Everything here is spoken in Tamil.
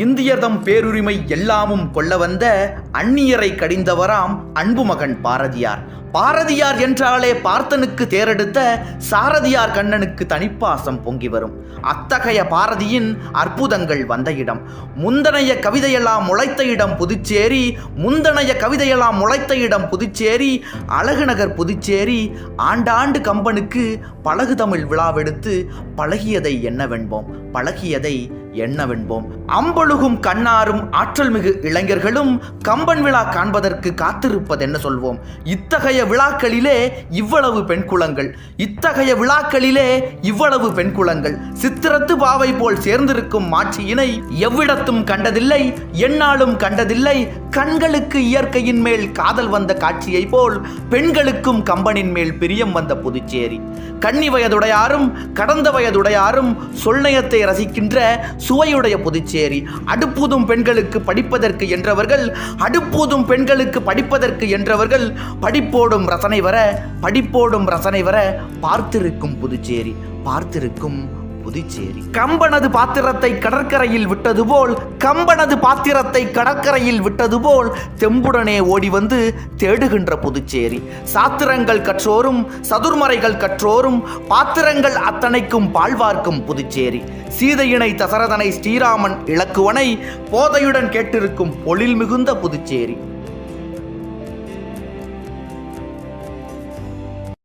இந்தியதம் பேருரிமை எல்லாமும் கொள்ள வந்த அந்நியரை கடிந்தவராம் அன்பு மகன் பாரதியார். பாரதியார் என்றாலே பார்த்தனுக்கு தேரெடுத்த சாரதியார் கண்ணனுக்கு தனிப்பாசம் பொங்கி வரும். அத்தகைய பாரதியின் அற்புதங்கள் வந்த இடம். முந்தனைய கவிதையெல்லாம் முளைத்த இடம் புதுச்சேரி. முந்தனைய கவிதையெல்லாம் முளைத்த இடம் புதுச்சேரி. அழகுநகர் புதுச்சேரி. ஆண்டாண்டு கம்பனுக்கு பழகு தமிழ் விழாவெடுத்து பழகியதை என்னவென்போம்? பழகியதை என்னவென்போம்? அம்பொழுகும் கண்ணாரும் ஆற்றல் மிகு இளைஞர்களும் கம்பன் விழா காண்பதற்கு காத்திருப்பது என்ன சொல்வோம்? இத்தகைய விழாக்களிலே இவ்வளவு பெண் குலங்கள் இத்தகைய விழாக்களிலே இவ்வளவு பெண் குலங்கள் சித்திரத்து பாவை போல் சேர்ந்திருக்கும் மாட்சியினை எவ்விடத்தும் கண்டதில்லை எந்நாளும் கண்டதில்லை. கண்களுக்கு இயற்கையின் மேல் காதல் வந்த காட்சியை போல் பெண்களுக்கும் கம்பனின் மேல் பிரியம் வந்த புதுச்சேரி. கன்னி வயதுடையாரும் கடந்த வயதுடையாரும் சொல்நயத்தை ரசிக்கின்ற சுவையுடைய புதுச்சேரி அடுப்பூதும் பெண்களுக்கு படிப்பதற்கு என்றவர்கள் அடுப்பூதும் பெண்களுக்கு படிப்பதற்கு என்றவர்கள் படிப்போடும் ரசனை வர படிப்போடும் ரசனை வர பார்த்திருக்கும் புதுச்சேரி பார்த்திருக்கும் புதுச்சேரி. கம்பனது பாத்திரத்தை கடற்கரையில் விட்டது போல் கம்பனது பாத்திரத்தை கடற்கரையில் விட்டது போல் தெம்புடனே ஓடி வந்து தேடுகின்ற புதுச்சேரி. சாத்திரங்கள் கற்றோரும் சதுர்மறைகள் கற்றோரும் பாத்திரங்கள் அத்தனைக்கும் பாழ்வார்க்கும் புதுச்சேரி. சீதையினை தசரதனை ஸ்ரீராமன் இலக்குவனை போதையுடன் கேட்டிருக்கும் பொழில் மிகுந்த புதுச்சேரி.